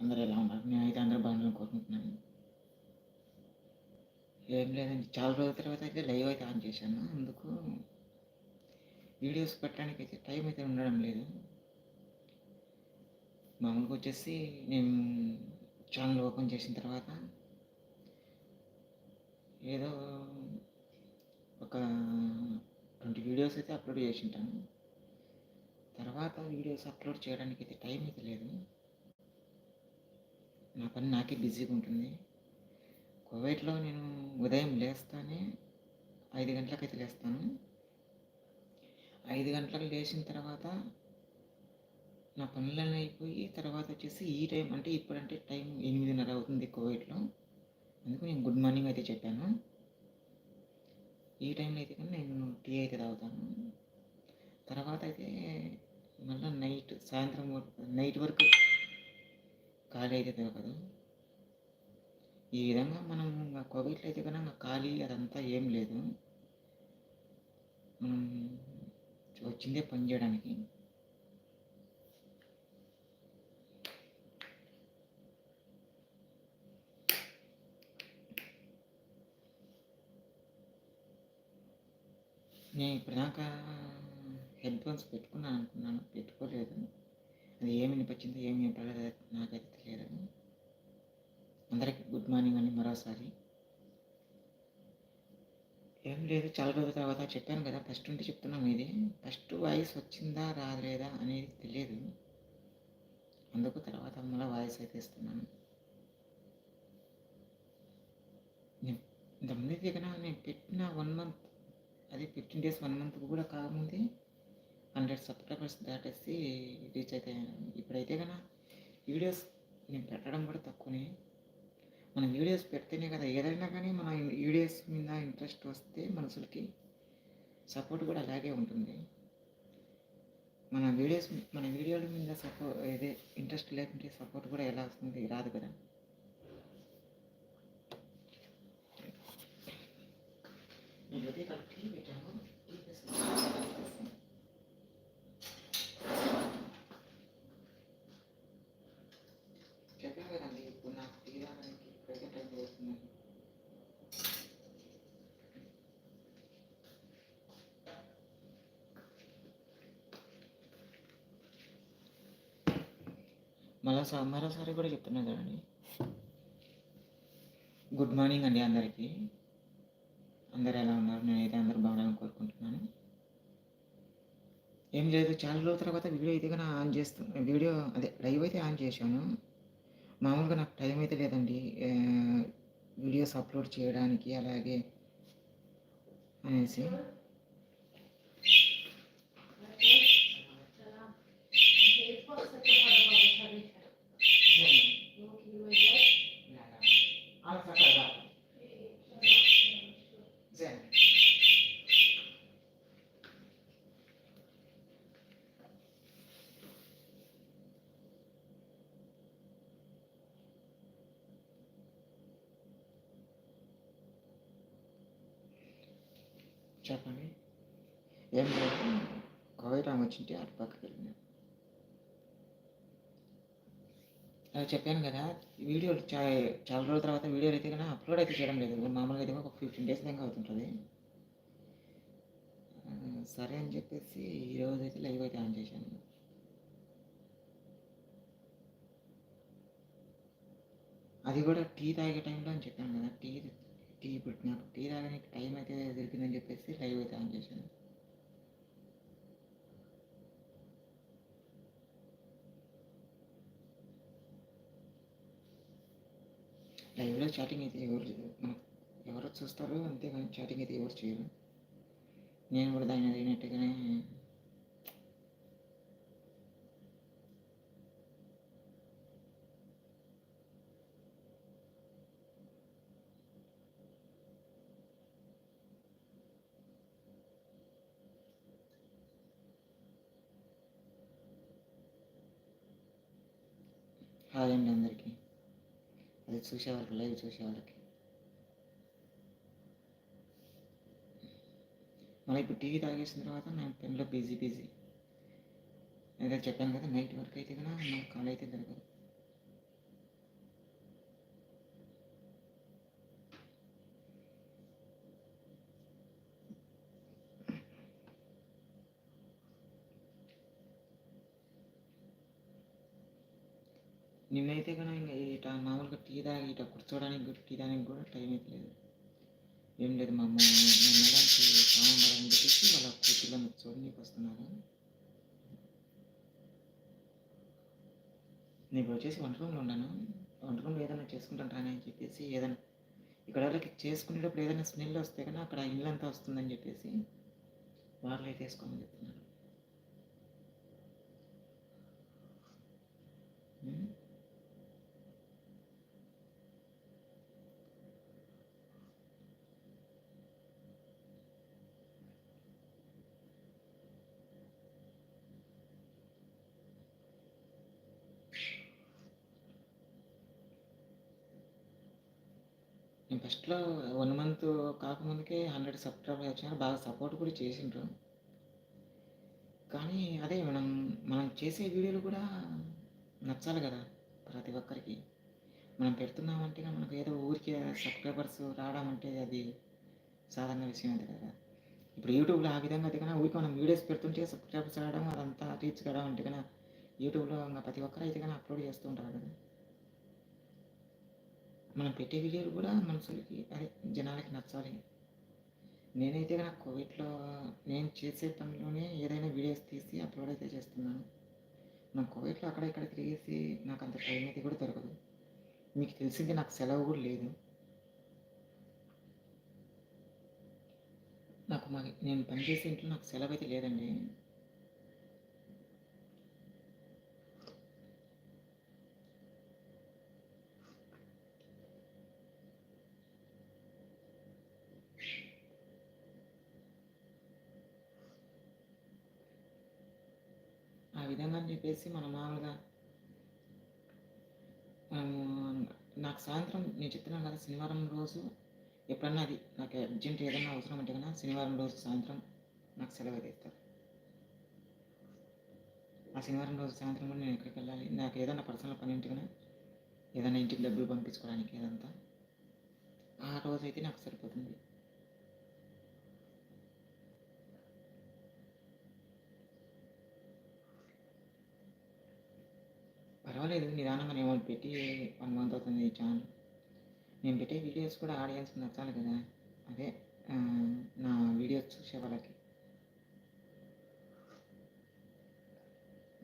అందరూ ఎలా ఉన్నారు? నేనైతే అందరూ బాగుండాలని కోరుకుంటున్నాను. ఏం లేదండి. చాలా రోజుల తర్వాత అయితే లైవ్ అయితే ఆన్ చేశాను. అందుకు వీడియోస్ పెట్టడానికి అయితే టైం అయితే ఉండడం లేదు. మామూలుగా వచ్చేసి నేను ఛానల్ ఓపెన్ చేసిన తర్వాత ఏదో ఒక ట్వంటీ వీడియోస్ అయితే అప్లోడ్ చేసి ఉంటాను. తర్వాత వీడియోస్ అప్లోడ్ చేయడానికి అయితే టైం అయితే లేదు. నా పని నాకే బిజీగా ఉంటుంది. కువైట్లో నేను ఉదయం లేస్తానే ఐదు గంటలకైతే లేస్తాను. ఐదు గంటలకు లేచిన తర్వాత నా పనులన్నీ అయిపోయి తర్వాత వచ్చేసి ఈ టైం అంటే ఇప్పుడంటే టైం ఎనిమిదిన్నర అవుతుంది కోవిడ్లో అందుకు నేను గుడ్ మార్నింగ్ అయితే చెప్పాను. ఈ టైంలో అయితే కానీ నేను టీ అయితే తాగుతాను. తర్వాత అయితే మళ్ళీ నైట్ సాయంత్రం నైట్ వరకు ఖాళీ అయితే దొరకదు ఈ విధంగా మనం ఇంకా కోవిడ్లో అయితే కనుక ఖాళీ అదంతా ఏం లేదు. మనం వచ్చిందే పని చేయడానికి. నేను ఇప్పుడు హెడ్ ఫోన్స్ పెట్టుకున్నాను అనుకున్నాను. పెట్టుకోలేదు. అది ఏమి వినిపించిందో ఏమి వినపడలేదు నాకైతే తెలియదు. అందరికీ గుడ్ మార్నింగ్ అండి మరోసారి. ఏం లేదు చాలా రోజుల తర్వాత చెప్పాను కదా ఫస్ట్ ఉంటే చెప్తున్నాం ఇది. ఫస్ట్ వాయిస్ వచ్చిందా రాలేదా అనేది తెలియదు. అందుకు తర్వాత మళ్ళీ వాయిస్ అయితే ఇస్తున్నాను. నేను ఇంతకుముందు నేను పెట్టిన వన్ మంత్ అది ఫిఫ్టీన్ డేస్ వన్ మంత్ కూడా కాకముందే హండ్రెడ్ సబ్స్క్రైబర్స్ దాటేసి రీచ్ అయితే ఇప్పుడైతే కదా వీడియోస్ నేను పెట్టడం కూడా తక్కువనే. మనం వీడియోస్ పెడితేనే కదా ఏదైనా కానీ మన వీడియోస్ మీద ఇంట్రెస్ట్ వస్తే మనుషులకి సపోర్ట్ కూడా అలాగే ఉంటుంది. మన వీడియోస్ మన వీడియోల మీద సపోర్ట్ ఇదే ఇంట్రెస్ట్ లేకుంటే సపోర్ట్ కూడా ఎలా వస్తుంది రాదు కదా. నేను కాబట్టి ఇక్కడ టీ పెట్టాను టీ తీసుకొని చెప్పాను కదండి ఇప్పుడు నాకు టీ తాగడానికి ఇప్పుడైతే టైం అవుతుందని మరోసారి మరోసారి కూడా చెప్తున్నా కదండి గుడ్ మార్నింగ్ అండి అందరికీ. అందరు ఎలా ఉన్నారు? నేనైతే అందరూ బాగుండాలని కోరుకుంటున్నాను. ఏం లేదు చాలా రోజుల తర్వాత వీడియో అయితే కానీ ఆన్ చేస్తాను వీడియో అదే లైవ్ అయితే ఆన్ చేశాను. మామూలుగా నాకు టైం అయితే లేదండి. వీడియోస్ అప్లోడ్ చేయడానికి అలాగే అనేసి. చెప్పండి. ఏం లేదు కోవిడ్ ఆమె వచ్చింటే అటు పక్కకి వెళ్ళినా. చెప్పాను కదా వీడియోలు చా చాలా రోజుల తర్వాత వీడియోలు అయితే కానీ అప్లోడ్ అయితే చేయడం లేదు. మామూలుగా అయితే ఒక ఫిఫ్టీన్ డేస్ దాకా అవుతుంటుంది. సరే అని చెప్పేసి ఈరోజు అయితే లైవ్ అయితే ఆన్ చేశాను. అది కూడా టీ తాగే టైంలో అని చెప్పాను కదా టీ టీ ఇప్పుడు టీ తాగడానికి టైం అయితే దొరికిందని చెప్పేసి లైవ్ అయితే ఆన్ చేశాను లైవ్లో చాటింగ్ అయితే ఎవరు మన ఎవరు అంతే అంతేగాని చాటింగ్ అయితే ఎవరు చేయరు. నేను కూడా దాన్ని అడిగినట్టుగానే చూసే వాళ్ళకి లైవ్ చూసే మళ్ళీ ఇప్పుడు టీవీ తాగేసిన తర్వాత మేము పెన్లో బిజీ బిజీ. ఏదో చెప్పాను కదా నైట్ వర్క్ అయితే కదా నా కాల్ అయితే జరగదు నిన్నైతే కదా ఇంకా ఇట్లా మామూలుగా టీ తాగి ఇట్లా కూర్చోడానికి కూడా టీ తాగడానికి కూడా టైం అయితే లేదు. ఏం లేదు మా అమ్మ మా మేడానికి సాంబారని చెప్పేసి వాళ్ళ కూతుళ్ళని చూడడానికి వస్తున్నారు. నేను ఇప్పుడు వచ్చేసి వంట రూమ్లో ఉన్నాను. వంట రూమ్లో ఏదైనా చేసుకుంటాను అని చెప్పేసి ఏదైనా ఇక్కడ వాళ్ళకి చేసుకునేటప్పుడు ఏదైనా స్మెల్ వస్తే కానీ అక్కడ ఇల్లంతా వస్తుందని చెప్పేసి వాళ్ళు అయితే వేసుకోమని చెప్తున్నారు ఫస్ట్లో వన్ మంత్ కాకముందుకే హండ్రెడ్ సబ్స్క్రైబర్ వచ్చినారు. బాగా సపోర్ట్ కూడా చేసిండ్రు. కానీ అదే మనం మనం చేసే వీడియోలు కూడా నచ్చాలి కదా ప్రతి ఒక్కరికి. మనం పెడుతున్నామంటే మనకు ఏదో ఊరికే సబ్స్క్రైబర్స్ రావడం అంటే అది సాధారణ విషయం అది కదా. ఇప్పుడు యూట్యూబ్లో ఆ విధంగా అయితే కన్నా ఊరికి మనం వీడియోస్ పెడుతుంటే సబ్స్క్రైబర్స్ రావడం అదంతా రీచ్ కావడం అంటే కన్నా యూట్యూబ్లో ఇంకా ప్రతి ఒక్కరు అయితే కానీ అప్లోడ్ చేస్తూ ఉంటారు కదా. మనం పెట్టే వీడియోలు కూడా మనుషులకి అదే జనాలకి నచ్చాలి. నేనైతే నా కోవిడ్లో నేను చేసే పనిలోనే ఏదైనా వీడియోస్ తీసి అప్లోడ్ అయితే చేస్తున్నాను. నా కోవిడ్లో అక్కడ ఇక్కడ తిరిగేసి నాకు అంత టైం అయితే కూడా దొరకదు. మీకు తెలిసింది నాకు సెలవు కూడా లేదు. నాకు మా నేను పనిచేసే ఇంట్లో నాకు సెలవు అయితే లేదండి ఆ విధంగా అని చెప్పేసి మనం మామూలుగా నాకు సాయంత్రం నేను చెప్తున్నాను కదా శనివారం రోజు ఎప్పుడన్నా అది నాకు అర్జెంట్ ఏదైనా అవసరం అంటే కన్నా శనివారం రోజు సాయంత్రం నాకు సెలవు ఇస్తారు. ఆ శనివారం రోజు సాయంత్రం కూడా నేను ఎక్కడికి వెళ్ళాలి? నాకు ఏదైనా పర్సనల్ పని ఉంటే కన్నా ఏదైనా ఇంటికి డబ్బులు పంపించుకోవడానికి ఏదంతా ఆ రోజు అయితే నాకు సరిపోతుంది. పర్వాలేదు నిదానంగా నేను ఒకటి పెట్టి వన్ మంత్ అవుతుంది ఈ ఛానల్ నేను పెట్టే వీడియోస్ కూడా ఆడియన్స్ నచ్చాలి కదా. అదే నా వీడియోస్ చూసే వాళ్ళకి.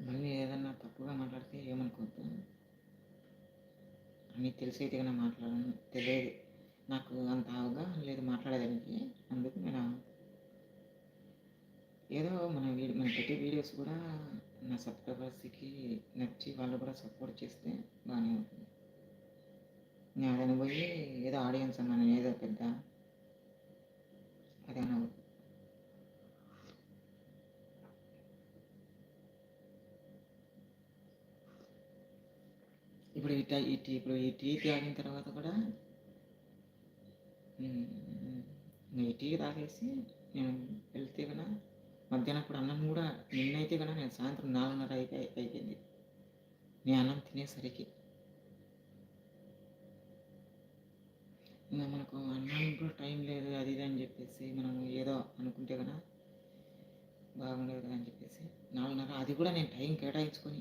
మళ్ళీ ఏదన్నా తప్పుగా మాట్లాడితే ఏమనుకోవద్దు. అని తెలిసి మాట్లాడను తెలియదు. నాకు అంత అవగా లేదు మాట్లాడేదానికి. అందుకు నేను ఏదో మన వీడియో మనం పెట్టే వీడియోస్ కూడా నా సబ్స్క్రైబర్స్కి నచ్చి వాళ్ళు కూడా సపోర్ట్ చేస్తే బాగానే ఉంటుంది. నేను అదని పోయి ఏదో ఆడియన్స్ అన్నాను ఏదో పెద్ద అదే అన్నావు ఇప్పుడు ఈ టీ ఈ టీ ఇప్పుడు ఈ టీ తాగిన తర్వాత కూడా ఈ టీ తాగేసి నేను వెళ్తే కన్నా మధ్యాహ్నం అప్పుడు అన్నం కూడా నిన్నైతే కన్నా నేను సాయంత్రం నాలుగున్నర అయితే అయిపోయింది. నేను అన్నం తినేసరికి ఇంకా మనకు అన్నానికి కూడా టైం లేదు అది ఇది అని చెప్పేసి మనం ఏదో అనుకుంటే కదా బాగుండదు కదా అని చెప్పేసి నాలుగున్నర అది కూడా నేను టైం కేటాయించుకొని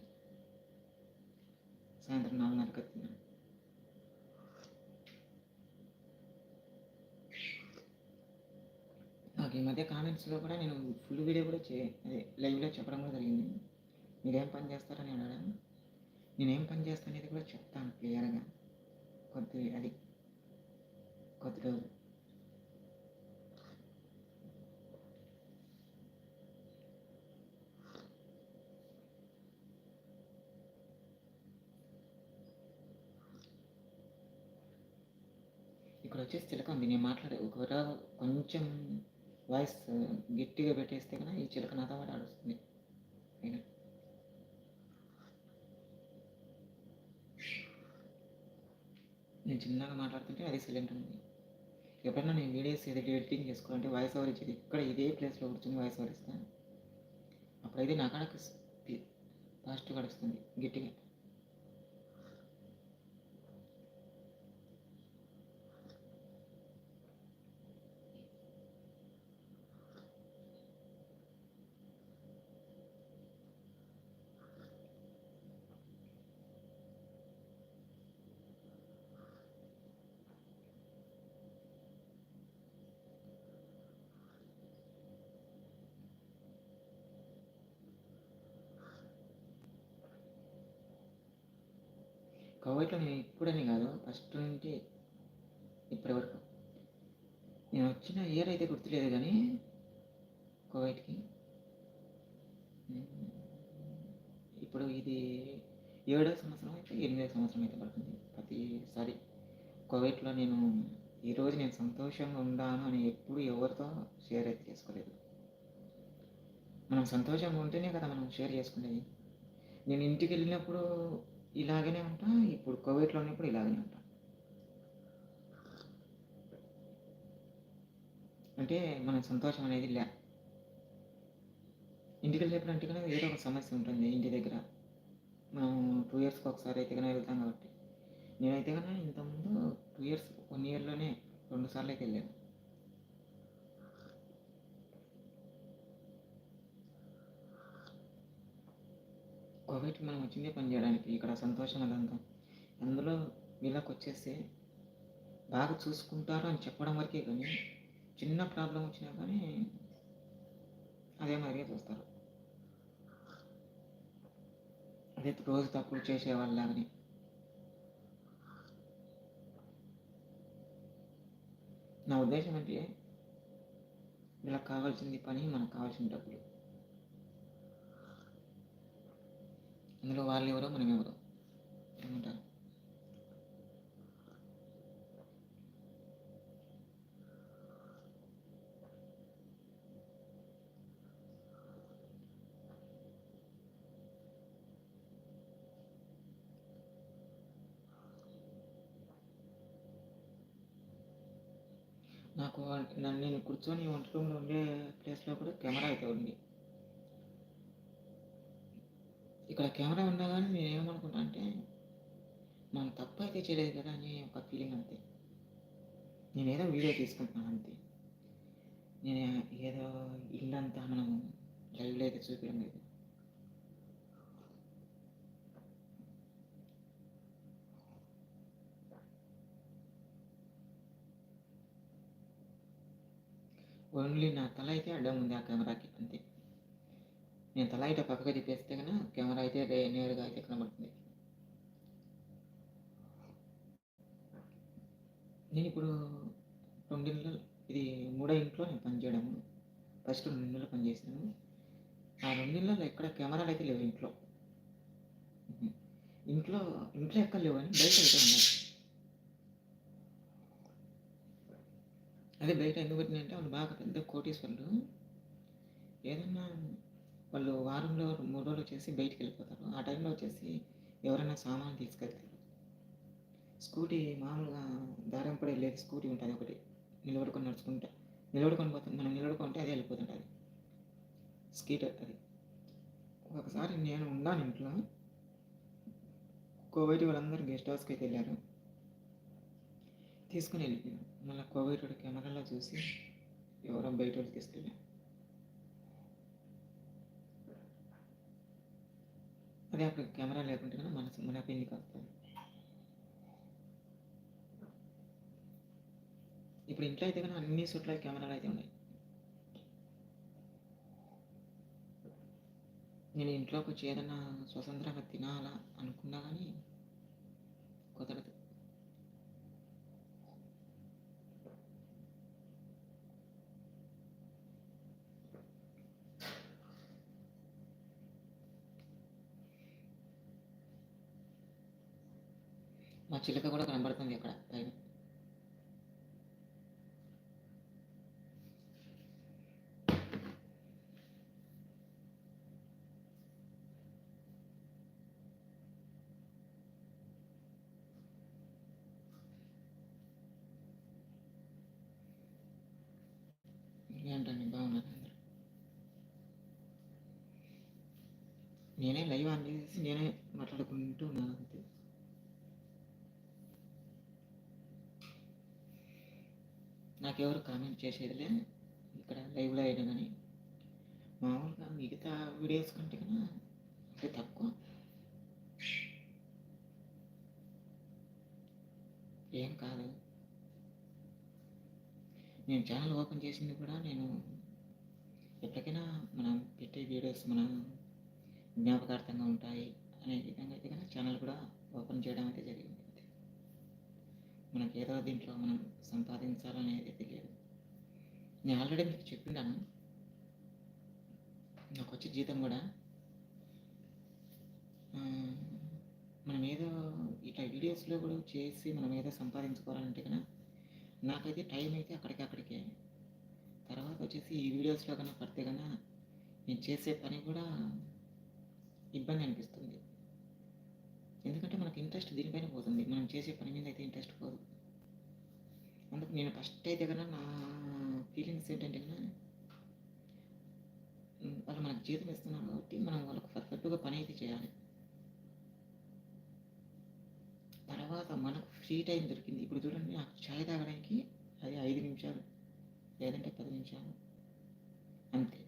సాయంత్రం నాలుగున్నరకు తిన్నాను నాకు ఈ మధ్య కామెంట్స్లో కూడా నేను ఫుల్ వీడియో కూడా చే అదే లైవ్లో చెప్పడం కూడా జరిగింది. మీరేం పని చేస్తారని అడగడం? నేనేం పని చేస్తాను అనేది కూడా చెప్తాను క్లియర్గా కొద్ది అది. కొద్ది రోజు ఇక్కడ వచ్చేసి చిలక ఉంది నేను మాట్లాడే ఒకవేళ కొంచెం వాయిస్ గట్టిగా పెట్టేస్తే కన్నా ఈ చిలక నాతో పాటు ఆడుస్తుంది నేను చిన్నగా మాట్లాడుతుంటే అది సైలెంట్ ఉంది. ఎప్పుడైనా నేను వీడియోస్ ఏదైతే ఎడిటింగ్ చేసుకోవాలంటే వాయిస్ ఓవర్ ఇచ్చేది ఇక్కడ ఇదే ప్లేస్లో కూర్చొని వాయిస్ ఓవర్ ఇస్తాను. అప్పుడైతే నా కాడకు ఫాస్ట్గా గడుస్తుంది గట్టిగా. కోవిడ్లో నేను ఇప్పుడని కాదు ఫస్ట్ నుంచి ఇప్పటి వరకు నేను వచ్చిన ఇయర్ అయితే గుర్తులేదు కానీ కోవిడ్కి ఇప్పుడు ఇది ఏడో సంవత్సరం అయితే ఎనిమిదో సంవత్సరం అయితే పడుతుంది. ప్రతిసారి కోవిడ్లో నేను ఈరోజు నేను సంతోషంగా ఉన్నాను అని ఎప్పుడు ఎవరితో షేర్ అయితే చేసుకోలేదు. మనం సంతోషంగా ఉంటేనే కదా మనం షేర్ చేసుకునేది. నేను ఇంటికి వెళ్ళినప్పుడు ఇలాగనే ఉంటా ఇప్పుడు కోవిడ్లో ఉన్నప్పుడు ఇలాగనే ఉంటా. అంటే మన సంతోషం అనేది లే ఇంటికి వెళ్ళేప్పుడు అంటే కనుక ఏదో ఒక సమస్య ఉంటుంది ఇంటి దగ్గర. మనం టూ ఇయర్స్కి ఒకసారి అయితే కనుక వెళ్తాం కాబట్టి. నేనైతే కనుక ఇంతకుముందు టూ ఇయర్స్ వన్ ఇయర్లోనే రెండు సార్లు అయితే వెళ్ళాను. కోవిడ్ మనం వచ్చిందే పని చేయడానికి ఇక్కడ సంతోషం అదంతా అందులో వీళ్ళకి వచ్చేస్తే బాగా చూసుకుంటారు అని చెప్పడం వరకే కానీ చిన్న ప్రాబ్లం వచ్చినా కానీ అదే మాదిరిగా చూస్తారు. అదే రోజు తప్పుడు చేసేవాళ్ళని నా ఉద్దేశం అంటే వీళ్ళకి కావాల్సింది పని మనకు కావాల్సిన డబ్బులు. అందులో వాళ్ళు ఎవరో మనం ఎవరో. ఏమంటారు? నాకు నన్ను నేను కూర్చొని వంట రూమ్లో ఉండే ప్లేస్లో కూడా కెమెరా అయితే ఉంది. ఇక్కడ కెమెరా ఉన్నా కానీ నేను ఏమనుకున్నా అంటే మనం తప్పు అయితే చేయలేదు కదా అని ఒక ఫీలింగ్ అంతే. నేను ఏదో వీడియో తీసుకుంటున్నాను అంతే. నేను ఏదో ఇల్లంతా మనం లైవ్లో అయితే చూపించడం లేదు. ఓన్లీ నా తల అయితే అడ్డం ఉంది ఆ కెమెరాకి అంతే. నేను తల అయితే పక్కగా తిప్పేస్తే కన్నా కెమెరా అయితే రే- నేరుగా అయితే కనబడుతుంది. నేను ఇప్పుడు రెండు నెలలు ఇది మూడో ఇంట్లో నేను పనిచేయడము ఫస్ట్ రెండు నెలలు పనిచేసాను ఆ రెండు రెండిళ్ళలో ఎక్కడ కెమెరాలు అయితే లేవు ఇంట్లో. ఇంట్లో ఇంట్లో ఎక్కడ లేవు అని బయట అయితే ఉన్నాయి. అదే బయట ఎందుకు పెట్టినంటే వాళ్ళు బాగా పెద్ద కోటీశ్వరులు. ఏదన్నా వాళ్ళు వారంలో మూడు రోజులు వచ్చేసి బయటికి వెళ్ళిపోతారు. ఆ టైంలో వచ్చేసి ఎవరైనా సామాన్ తీసుకెళ్తారు. స్కూటీ మామూలుగా దారం పడి వెళ్ళేది స్కూటీ ఉంటుంది ఒకటి. నిలబడుకొని నడుచుకుంటా. నిలబడుకొని పోతుంది. మనం నిలబడుకుంటే అదే వెళ్ళిపోతుంటుంది. స్కీటర్ అది. ఒకసారి నేను ఉన్నాను ఇంట్లో. కోవిడ్ వాళ్ళందరూ గెస్ట్ హౌస్కి అయితే వెళ్ళారు. తీసుకుని వెళ్ళిపోయాను మళ్ళీ కోవిడ్ కెమెరాలో చూసి ఎవరో బయట వాళ్ళు తీసుకెళ్ళాను అదే అక్కడ కెమెరా లేకుంటే మనసు మన పెళ్ళికి వస్తుంది ఇప్పుడు ఇంట్లో అయితే కానీ అన్ని చోట్ల కెమెరాలు అయితే ఉన్నాయి. నేను ఇంట్లోకి వచ్చి ఏదైనా స్వతంత్రంగా తినాలా అనుకున్నా కానీ కుదరదు. మా చిలక కూడా కనబడుతుంది అక్కడ. పైన ఏంటండి బాగున్నారు అందరూ నేనే లైవ్ ఆన్ చేసి నేనే మాట్లాడుకుంటూ ఉన్నాను అంతే నాకెవరు కామెంట్ చేసేదిలే ఇక్కడ లైవ్లో అయినా కానీ. మామూలుగా మిగతా వీడియోస్ కంటే కన్నా అంటే తక్కువ. ఏం కాదు. నేను ఛానల్ ఓపెన్ చేసింది కూడా నేను ఎప్పటికైనా మనం పెట్టే వీడియోస్ మన జ్ఞాపకార్థంగా ఉంటాయి. అనే విధంగా అయితే కనుక ఛానల్ కూడా ఓపెన్ చేయడం అయితే జరిగింది. మనకి ఏదో దీంట్లో మనం సంపాదించాలనేది తెలియదు నేను ఆల్రెడీ మీకు చెప్పినాను. నాకు వచ్చే జీతం కూడా మనం ఏదో ఇట్లా వీడియోస్లో కూడా చేసి మనం ఏదో సంపాదించుకోవాలంటే కన్నా నాకైతే టైం అయితే అక్కడికి అక్కడికే. తర్వాత వచ్చేసి ఈ వీడియోస్లో కన్నా పడితే కన్నా నేను చేసే పని కూడా ఇబ్బంది అనిపిస్తుంది. ఎందుకంటే మనకి ఇంట్రెస్ట్ దీనిపైన పోతుంది. మనం చేసే పని మీద అయితే ఇంట్రెస్ట్ పోదు. అందుకు నేను ఫస్ట్ అయితే కన్నా నా ఫీలింగ్స్ ఏంటంటే కన్నా వాళ్ళు మనకు జీతం ఇస్తున్నారు కాబట్టి మనం వాళ్ళకి పర్ఫెక్ట్గా పని అయితే చేయాలి. తర్వాత మనకు ఫ్రీ టైం దొరికింది. ఇప్పుడు చూడండి నాకు చాయ్ తాగడానికి అది ఐదు నిమిషాలు లేదంటే పది నిమిషాలు. అంతే.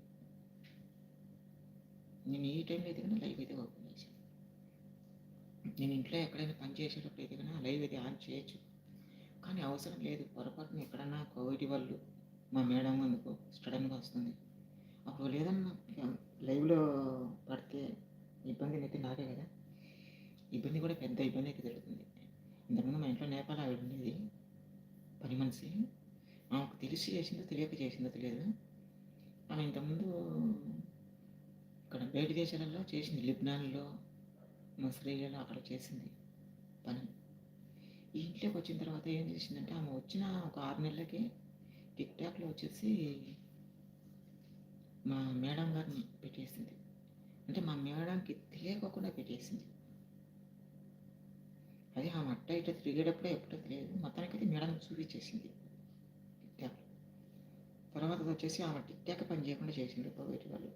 నేను ఈ టైంలో అయితే కన్నా లైఫ్ అయితే ఓపెన్ నేను ఇంట్లో ఎక్కడైనా పని చేసేటప్పుడు అయితే లైవ్ అయితే ఆన్ చేయొచ్చు. కానీ అవసరం లేదు పొరపాటున ఎక్కడన్నా కోవిడ్ వాళ్ళు మా మేడం అందుకు సడన్గా వస్తుంది. అప్పుడు లేదన్నా లైవ్లో పడితే ఇబ్బంది అయితే నాకే కదా. ఇబ్బంది కూడా పెద్ద ఇబ్బంది అయితే జరుగుతుంది. ఇంతకుముందు మా ఇంట్లో నేపాల్ ఆవిడ ఉండేది. పని మనిషి. ఆమెకు తెలిసి చేసిందో తెలియక చేసిందో తెలియదు. ఆమె ఇంతకుముందు ఇక్కడ బయట దేశాలలో చేసింది లిబ్నాన్లో మసరీలలో అక్కడ చేసింది పని. ఈ ఇంట్లోకి వచ్చిన తర్వాత ఏం చేసిందంటే ఆమె వచ్చిన ఒక ఆరు నెలలకి టిక్ టాక్లో వచ్చేసి మా మేడం గారిని పెట్టేసింది. అంటే మా మేడంకి తెలియకోకుండా పెట్టేసింది. అది ఆమె అట్ట ఇట్ట తిరిగేటప్పుడే ఎప్పుడో తెలియదు. మొత్తానికైతే మేడం చూపించేసింది టిక్ టాక్ తర్వాత వచ్చేసి ఆమె టిక్ టాక్ పని చేయకుండా చేసిండు కోవిడ్ వాళ్ళు.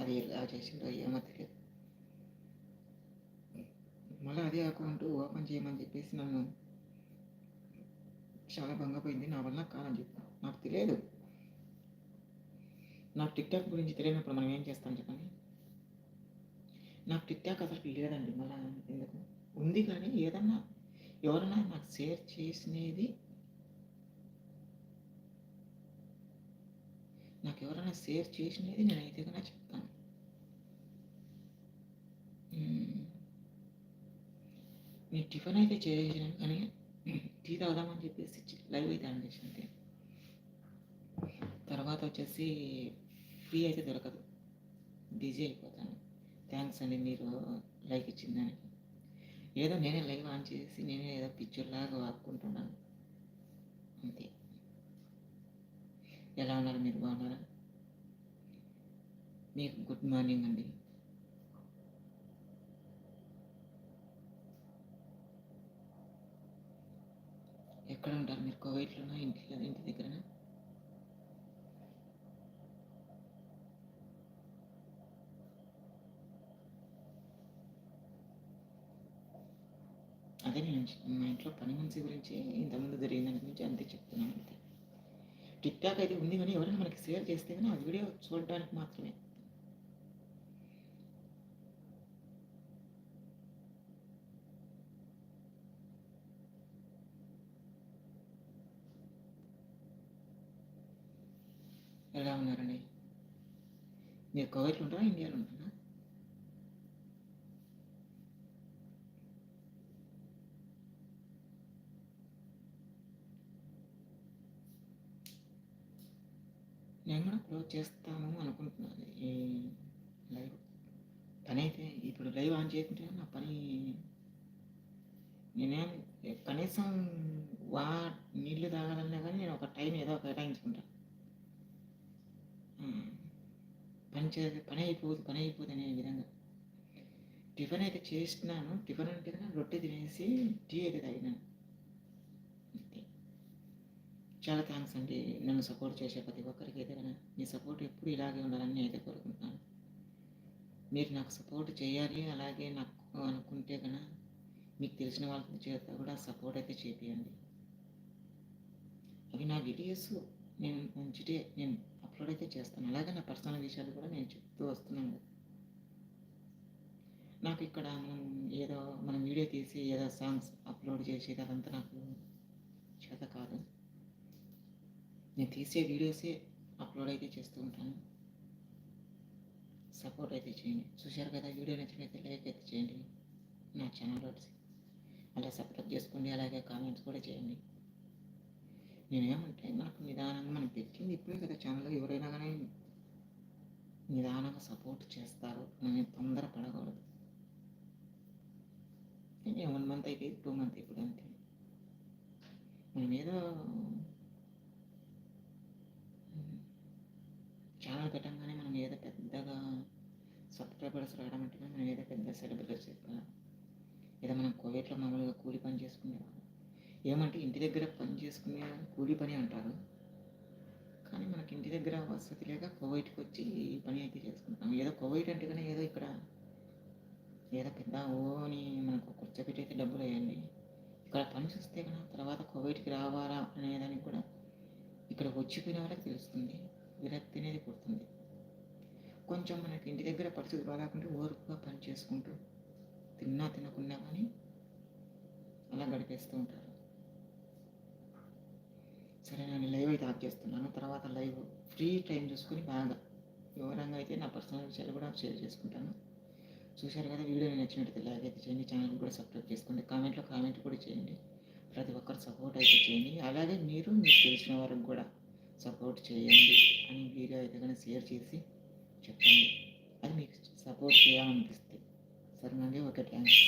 అది ఎలా చేసిండో ఏమో తెలియదు. మళ్ళీ అదే అకౌంట్ ఓపెన్ చేయమని చెప్పేసి నన్ను చాలా భంగపోయింది. నా వల్ల కాదని చెప్పాను. నాకు తెలియదు. నాకు టిక్ టాక్ గురించి తెలియనప్పుడు మనం ఏం చేస్తాం చెప్పండి? నాకు టిక్ టాక్ అసలు లేదండి. మళ్ళీ ఎందుకు? ఉంది కానీ ఏదన్నా ఎవరన్నా నాకు షేర్ చేసినది నాకు ఎవరైనా షేర్ చేసినది నేనైతే కన్నా చెప్తాను మ్మ్. నేను టిఫిన్ అయితే చేసేసాను కానీ టీ తాగుదామని చెప్పేసి లైవ్ అయితే ఆన్ అంతే. తర్వాత వచ్చేసి ఫ్రీ అయితే దొరకదు. బిజీ అయిపోతాను. థ్యాంక్స్ అండి మీరు లైక్ ఇచ్చిన దానికి. ఏదో నేనే లైవ్ ఆన్ చేసి నేనే ఏదో పిక్చర్ లాగా వాడుకుంటున్నాను అంతే. ఎలా ఉన్నారు? మీరు బాగున్నారా? మీకు గుడ్ మార్నింగ్ అండి. ఎక్కడ ఉంటారు? మీరు కోవైట్లోనా? ఇంట్లో ఇంటి దగ్గరనా? అదే నేను మా ఇంట్లో పని మనిషి గురించి ఇంతకుముందు జరిగిన దాని గురించి అంతే చెప్తున్నాను అంతే. టిక్ టాక్ అయితే ఉంది కానీ ఎవరైనా మనకి షేర్ చేస్తే కానీ ఆ వీడియో చూడడానికి మాత్రమే. ఎలా ఉన్నారండి. మీరు కువైట్లో ఉంటారా? ఇండియాలో ఉంటారా? నేను కూడా క్లోజ్ చేస్తాను అనుకుంటున్నాను. ఈ లైవ్ పని అయితే ఇప్పుడు లైవ్ ఆన్ చేయకుంటే నా పని నేనేం కనీసం వా నీళ్ళు తాగాలన్నా కానీ నేను ఒక టైం ఏదో కేటాయించుకుంటాను Hmm. పని చే పని అయిపోదు పని అయిపోదు అనే విధంగా. టిఫిన్ అయితే చేసినాను. టిఫిన్ అంటే రొట్టె తినేసి టీ అయితే తాగినాను. అంతే. చాలా థ్యాంక్స్ అండి. నన్ను సపోర్ట్ చేసే ప్రతి ఒక్కరికి అయితే కన్నా మీ సపోర్ట్ ఎప్పుడు ఇలాగే ఉండాలని నేనైతే అయితే కోరుకుంటున్నాను. మీరు నాకు సపోర్ట్ చేయాలి అలాగే నాకు అనుకుంటే కన్నా మీకు తెలిసిన వాళ్ళ చేత కూడా సపోర్ట్ అయితే చేపియండి. అవి నా వీడియోస్. నేను మంచిటే నేను అప్లోడ్ అయితే చేస్తాను. అలాగే నా పర్సనల్ విషయాలు కూడా నేను చెప్తూ వస్తున్నాను. కదా. నాకు ఇక్కడ మనం ఏదో మనం వీడియో తీసి ఏదో సాంగ్స్ అప్లోడ్ చేసేది అదంతా నాకు చేత కాదు. నేను తీసే వీడియోసే అప్లోడ్ అయితే చేస్తూ ఉంటాను. సపోర్ట్ అయితే చేయండి. చూశారు కదా వీడియో నచ్చినైతే లైక్ అయితే చేయండి. నా ఛానల్ అలా సబ్స్క్రైబ్ చేసుకోండి అలాగే కామెంట్స్ కూడా చేయండి. నేనేమంటే మనకు నిదానంగా మనకు పెట్టింది ఇప్పుడే కదా ఛానల్ ఎవరైనా కానీ నిదానంగా సపోర్ట్ చేస్తారు. నేను తొందర పడకూడదు. వన్ మంత్ అయితే టూ మంత్ ఇప్పుడు అంతే. మనం ఏదో ఛానల్ పెట్టంగానే మనం ఏదో పెద్దగా సబ్స్క్రైబర్స్ రావడం అంటే మనం ఏదో పెద్ద సెలబ్రిటీస్ చెప్పాలి ఏదో మనం కోవిడ్లో మామూలుగా కూలి పని చేసుకునేవాళ్ళం. ఏమంటే ఇంటి దగ్గర పని చేసుకునే కూలి పని అంటారు. కానీ మనకి ఇంటి దగ్గర వసతి లేక కోవైట్కి వచ్చి ఈ పని అయితే చేసుకుంటాం. ఏదో కోవైట్ అంటే కానీ ఏదో ఇక్కడ ఏదో పెద్ద ఓని మనకు కూర్చోబెట్టి అయితే డబ్బులు వేయండి ఇక్కడ పని చూస్తే కన్నా తర్వాత కోవైట్కి రావాలా అనేదానికి కూడా ఇక్కడ వచ్చిపోయిన వాళ్ళకి తెలుస్తుంది. విరక్తి అనేది పుడుతుంది. కొంచెం మనకి ఇంటి దగ్గర పరిస్థితి బాగాకుంటే ఓర్పుగా పని చేసుకుంటూ తిన్నా తినకుండా కానీ అలా గడిపేస్తూ ఉంటారు. సరే నేను లైవ్ అయితే ఆఫ్ చేస్తున్నాను. తర్వాత లైవ్ ఫ్రీ టైం చూసుకొని బాగా వివరంగా అయితే నా పర్సనల్ విషయాలు కూడా షేర్ చేసుకుంటాను. చూశారు కదా వీడియో నచ్చినట్లయితే లైక్ అయితే చేయండి. ఛానల్ కూడా సబ్స్క్రైబ్ చేసుకోండి. కామెంట్లో కామెంట్ కూడా చేయండి. ప్రతి ఒక్కరు సపోర్ట్ అయితే చేయండి. అలాగే మీరు మీకు తెలిసిన వారికి కూడా సపోర్ట్ చేయండి అని వీడియో అయితే కానీ షేర్ చేసి చెప్పండి. అది మీకు సపోర్ట్ చేయాలనిపిస్తే. సరేనండి ఓకే థ్యాంక్స్